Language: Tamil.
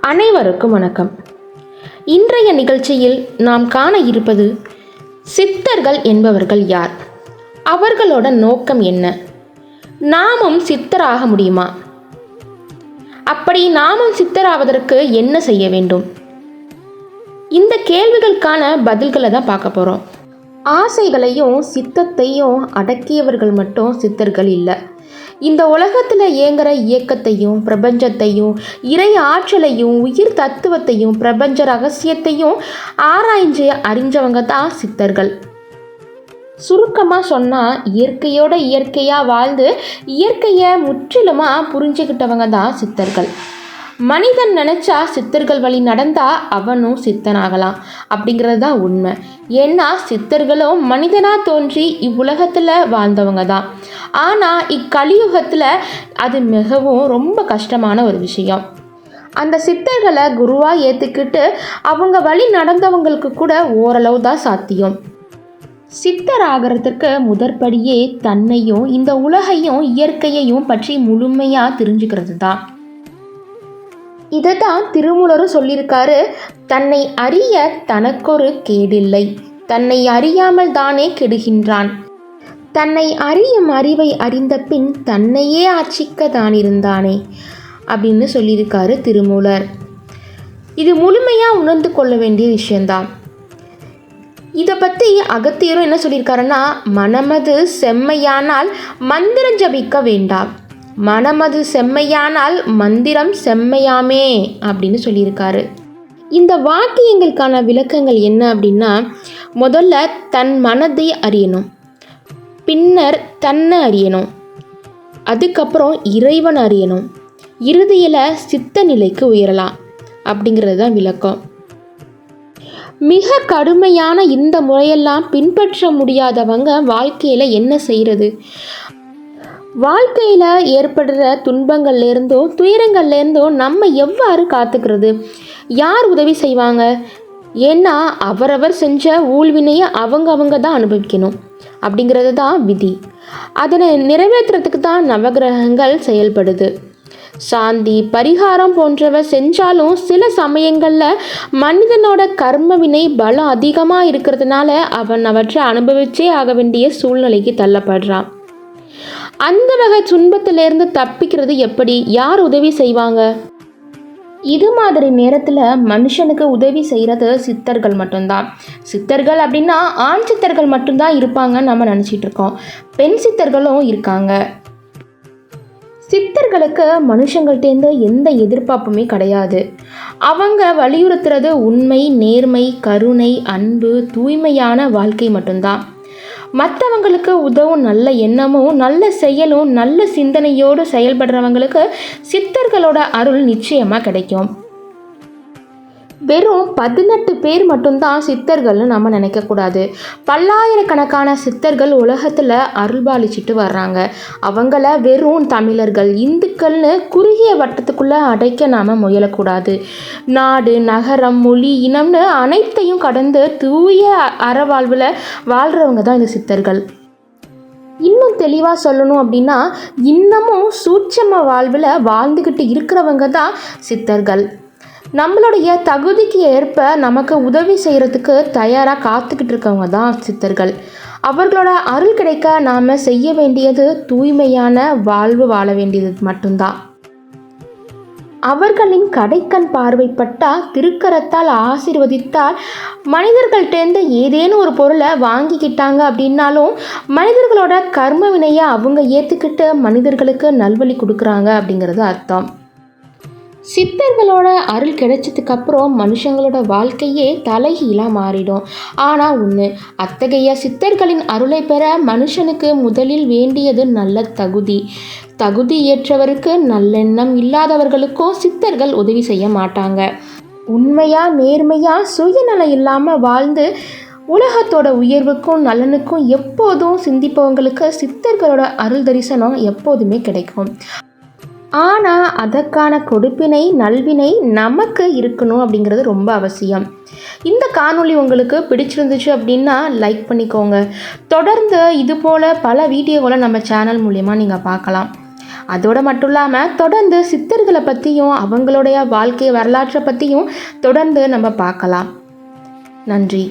அனைவருக்கும் வணக்கம். இன்றைய நிகழ்ச்சியில் நாம் காண இருப்பது சித்தர்கள் என்பவர்கள் யார்? அவர்களோட நோக்கம் என்ன? நாமும் சித்தராக முடியுமா? அப்படி நாமும் சித்தராவதற்கு என்ன செய்ய வேண்டும்? இந்த கேள்விகளுக்கான பதில்களை தான் பார்க்க போகிறோம் ஆசைகளையும் சித்தத்தையும் அடக்கியவர்கள் மட்டும் சித்தர்கள் இல்லை. இந்த உலகத்தில் இயங்குற இயக்கத்தையும் பிரபஞ்சத்தையும் இறை ஆற்றலையும் உயிர் தத்துவத்தையும் பிரபஞ்ச ரகசியத்தையும் ஆராய்ஞ்சு அறிஞ்சவங்க தான் சித்தர்கள். சுருக்கமாக சொன்னால் இயற்கையோட இயற்கையாக வாழ்ந்து இயற்கையை முற்றிலுமாக புரிஞ்சுக்கிட்டவங்க தான் சித்தர்கள். மனிதன் நினச்சா சித்தர்கள் வழி நடந்தால் அவனும் சித்தனாகலாம். அப்படிங்கிறது தான் உண்மை. ஏன்னா சித்தர்களும் மனிதனாக தோன்றி இவ்வுலகத்தில் வாழ்ந்தவங்க தான் ஆனால் இக்கலியுகத்தில் அது மிகவும் ரொம்ப கஷ்டமான ஒரு விஷயம். அந்த சித்தர்களை குருவாக ஏற்றுக்கிட்டு அவங்க வழி நடந்தவங்களுக்கு கூட ஓரளவு தான் சாத்தியம். சித்தர் ஆகிறதுக்கு முதற்படியே தன்னையும் இந்த உலகையும் இயற்கையையும் பற்றி முழுமையாக தெரிஞ்சுக்கிறது தான் இதை தான் திருமூலரும் சொல்லியிருக்காரு. தன்னை அறிய தனக்கொரு கேடில்லை. தன்னை அறியாமல் தானே கெடுகின்றான். தன்னை அறியும் அறிவை அறிந்த பின் தன்னையே ஆட்சிக்க தான் இருந்தானே அப்படின்னு சொல்லியிருக்காரு திருமூலர். இது முழுமையாக உணர்ந்து கொள்ள வேண்டிய விஷயந்தான் இதை பற்றி அகத்தியரும் என்ன சொல்லியிருக்காருன்னா மனமது செம்மையானால் மந்திரம் ஜபிக்க வேண்டாம். மனமது செம்மையானால் மந்திரம் செம்மையாமே அப்படின்னு சொல்லியிருக்காரு. இந்த வாக்கியங்களுக்கான விளக்கங்கள் என்ன அப்படின்னா முதல்ல தன் மனதை அறியணும் பின்னர் தன்னை அறியணும் அதுக்கப்புறம் இறைவன் அறியணும் இறுதியில் சித்த நிலைக்கு உயரலாம் அப்படிங்கிறது தான் விளக்கம். மிக கடுமையான இந்த முறையெல்லாம் பின்பற்ற முடியாதவங்க வாழ்க்கையில் என்ன செய்கிறது வாழ்க்கையில் ஏற்படுற துன்பங்கள்லேருந்தோ துயரங்கள்லேருந்தோ நம்ம எவ்வாறு காத்துக்கிறது? யார் உதவி செய்வாங்க? ஏன்னா அவரவர் செஞ்ச ஊழ்வினையை அவங்க அவங்க தான் அனுபவிக்கணும். அப்படிங்கிறது தான் விதி. அதனை நிறைவேற்றுறதுக்கு தான் நவகிரகங்கள் செயல்படுது. சாந்தி பரிகாரம் போன்றவை செஞ்சாலும் சில சமயங்களில் மனிதனோட கர்ம வினை பலம் அதிகமாக இருக்கிறதுனால அவன் அவற்றை அனுபவிச்சே ஆக வேண்டிய சூழ்நிலைக்கு தள்ளப்படுறான். அந்த வகை துன்பத்திலேருந்து தப்பிக்கிறது எப்படி? யார் உதவி செய்வாங்க? இது மாதிரி நேரத்தில் மனுஷனுக்கு உதவி செய்கிறது சித்தர்கள் மட்டும்தான். சித்தர்கள் அப்படின்னா ஆண் சித்தர்கள் மட்டும்தான் இருப்பாங்கன்னு நம்ம நினச்சிட்டு இருக்கோம். பெண் சித்தர்களும் இருக்காங்க. சித்தர்களுக்கு மனுஷங்கள்டேருந்து எந்த எதிர்பார்ப்புமே கிடையாது. அவங்க வலியுறுத்துறது உண்மை நேர்மை கருணை அன்பு தூய்மையான வாழ்க்கை மட்டும்தான். மற்றவங்களுக்கு உதவும் நல்ல எண்ணமும் நல்ல செயலும் நல்ல சிந்தனையோடு செயல்படுறவங்களுக்கு சித்தர்களோட அருள் நிச்சயமாக கிடைக்கும். வெறும் பதினெட்டு பேர் மட்டும்தான் சித்தர்கள்னு நம்ம நினைக்கக்கூடாது. பல்லாயிரக்கணக்கான சித்தர்கள் உலகத்தில் அருள்பாலிச்சிட்டு வர்றாங்க. அவங்கள வெறும் தமிழர்கள் இந்துக்கள்னு குறுகிய வட்டத்துக்குள்ளே அடைக்க நாம் முயலக்கூடாது. நாடு நகரம் மொழி இனம்னு அனைத்தையும் கடந்து தூய அறவாழ்வில் வாழ்கிறவங்க தான் இந்த சித்தர்கள். இன்னும் தெளிவாக சொல்லணும் அப்படின்னா இன்னமும் சூட்சம வாழ்வில் வாழ்ந்துக்கிட்டு இருக்கிறவங்க தான் சித்தர்கள். நம்மளுடைய தகுதிக்கு ஏற்ப நமக்கு உதவி செய்கிறதுக்கு தயாராக காத்துக்கிட்டு இருக்கவங்க தான் சித்தர்கள். அவர்களோட அருள் கிடைக்க நாம் செய்ய வேண்டியது தூய்மையான வாழ்வு வாழ வேண்டியது மட்டும்தான். அவர்களின் கடைக்கண் பார்வைப்பட்டால் திருக்கரத்தால் ஆசிர்வதித்தால் மனிதர்கள்டேருந்து ஏதேனும் ஒரு பொருளை வாங்கிக்கிட்டாங்க அப்படின்னாலும் மனிதர்களோட கர்ம வினையை அவங்க ஏற்றுக்கிட்டு மனிதர்களுக்கு நல்வழி கொடுக்குறாங்க அப்படிங்கிறது அர்த்தம். சித்தர்களோட அருள் கிடைச்சதுக்கு அப்புறம் மனுஷங்களோட வாழ்க்கையே தலைகீழாக மாறிடும். ஆனால் ஒன்று அத்தகைய சித்தர்களின் அருளை பெற மனுஷனுக்கு முதலில் வேண்டியது நல்ல தகுதி. தகுதி ஏற்றவருக்கு நல்லெண்ணம் இல்லாதவர்களுக்கும் சித்தர்கள் உதவி செய்ய மாட்டாங்க. உண்மையாக நேர்மையாக சுயநலம் இல்லாமல் வாழ்ந்து உலகத்தோட உயர்வுக்கும் நலனுக்கும் எப்போதும் சிந்திப்பவங்களுக்கு சித்தர்களோட அருள் தரிசனம் எப்போதுமே கிடைக்கும். ஆனால் அதற்கான கொடுப்பினை நல்வினை நமக்கு இருக்கணும் அப்படிங்கிறது ரொம்ப அவசியம். இந்த காணொளி உங்களுக்கு பிடிச்சிருந்துச்சு அப்படின்னா லைக் பண்ணிக்கோங்க. தொடர்ந்து இது போல் பல வீடியோகளை நம்ம சேனல் மூலயமா நீங்கள் பார்க்கலாம். அதோடு மட்டும் இல்லாமல் தொடர்ந்து சித்தர்களை பற்றியும் அவங்களுடைய வாழ்க்கை வரலாற்றை பற்றியும் தொடர்ந்து நம்ம பார்க்கலாம். நன்றி.